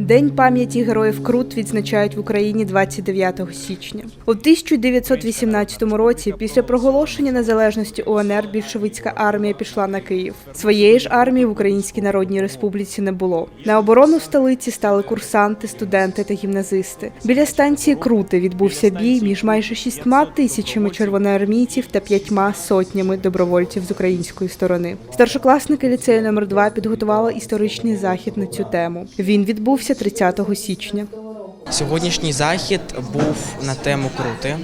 День пам'яті героїв Крут відзначають в Україні 29 січня. У 1918 році, після проголошення незалежності УНР, більшовицька армія пішла на Київ. Своєї ж армії в Українській Народній Республіці не було. На оборону столиці стали курсанти, студенти та гімназисти. Біля станції Крути відбувся бій між майже шістьма тисячами червоноармійців та п'ятьма сотнями добровольців з української сторони. Старшокласники ліцею номер 2 підготували історичний захід на цю тему. Він відбувся 30 січня. Сьогоднішній захід був на тему крути.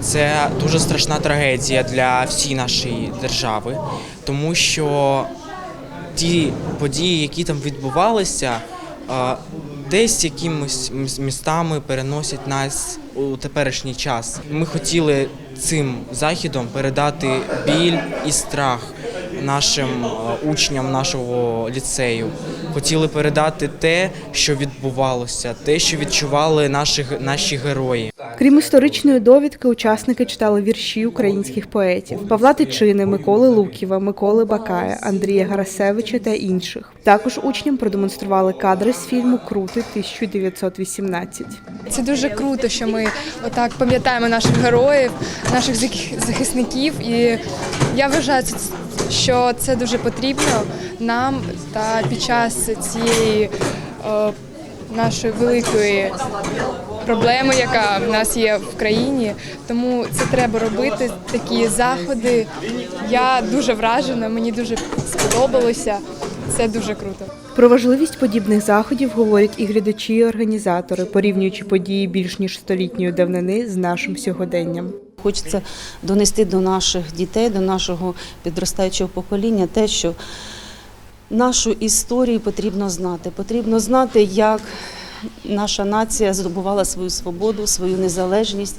Це дуже страшна трагедія для всієї нашої держави, тому що ті події, які там відбувалися, десь якимось містами переносять нас у теперішній час. Ми хотіли цим західом передати біль і страх нашим е, учням нашого ліцею. Хотіли передати те, що відбувалося, те, що відчували наші, наші герої. Крім історичної довідки, учасники читали вірші українських поетів Павла Тичини, Миколи Луківа, Миколи Бакая, Андрія Гарасевича та інших. Також учням продемонстрували кадри з фільму Крути 1918. Це дуже круто, що ми отак пам'ятаємо наших героїв, наших захисників. І я вважаю, що це дуже потрібно нам та під час цієї е, нашої великої проблеми, яка в нас є в країні. Тому це треба робити, такі заходи. Я дуже вражена, мені дуже сподобалося. Це дуже круто. Про важливість подібних заходів говорять і глядачі, і організатори, порівнюючи події більш ніж столітньої давнини з нашим сьогоденням. Хочеться донести до наших дітей, до нашого підростаючого покоління те, що нашу історію потрібно знати. Потрібно знати, як наша нація здобувала свою свободу, свою незалежність,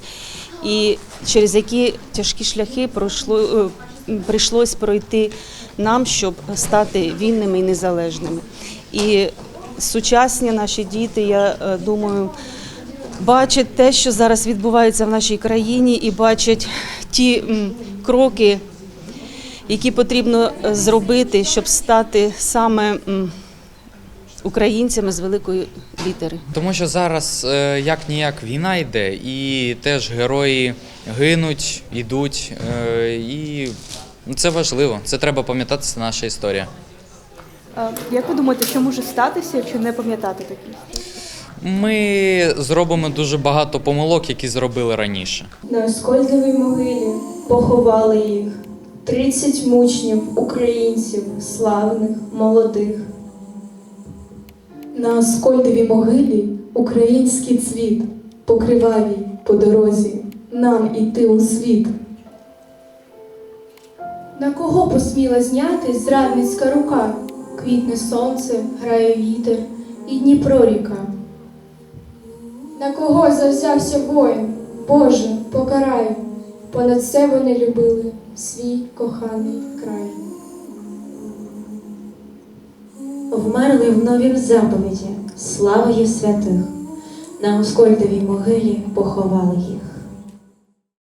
і через які тяжкі шляхи пройшло, е, прийшлось пройти нам, щоб стати вільними і незалежними. І сучасні наші діти, я е, думаю, бачать те, що зараз відбувається в нашій країні, і бачать ті кроки, які потрібно е, зробити, щоб стати саме українцями з великої літери. Тому що зараз е, як ніяк війна йде, і теж герої гинуть, йдуть. е, І ну, це важливо. Це треба пам'ятати, це наша історія. Як ви думаєте, що може статися, якщо не пам'ятати такі? Ми зробимо дуже багато помилок, які зробили раніше. На Оскольдовій могилі поховали їх 30 мучнів українців, славних, молодих. На Оскольдовій могилі український цвіт покривавій по дорозі нам іти у світ. На кого посміла зняти зрадницька рука? Квітне сонце, грає вітер і Дніпро ріка. На кого завзявся воїн? Боже, покарай, понад все вони любили свій коханий край. Вмерли в новім заповіді, славою святих, на Оскольдовій могилі поховали їх.